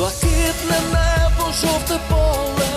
Блакитне небо, жовте поле,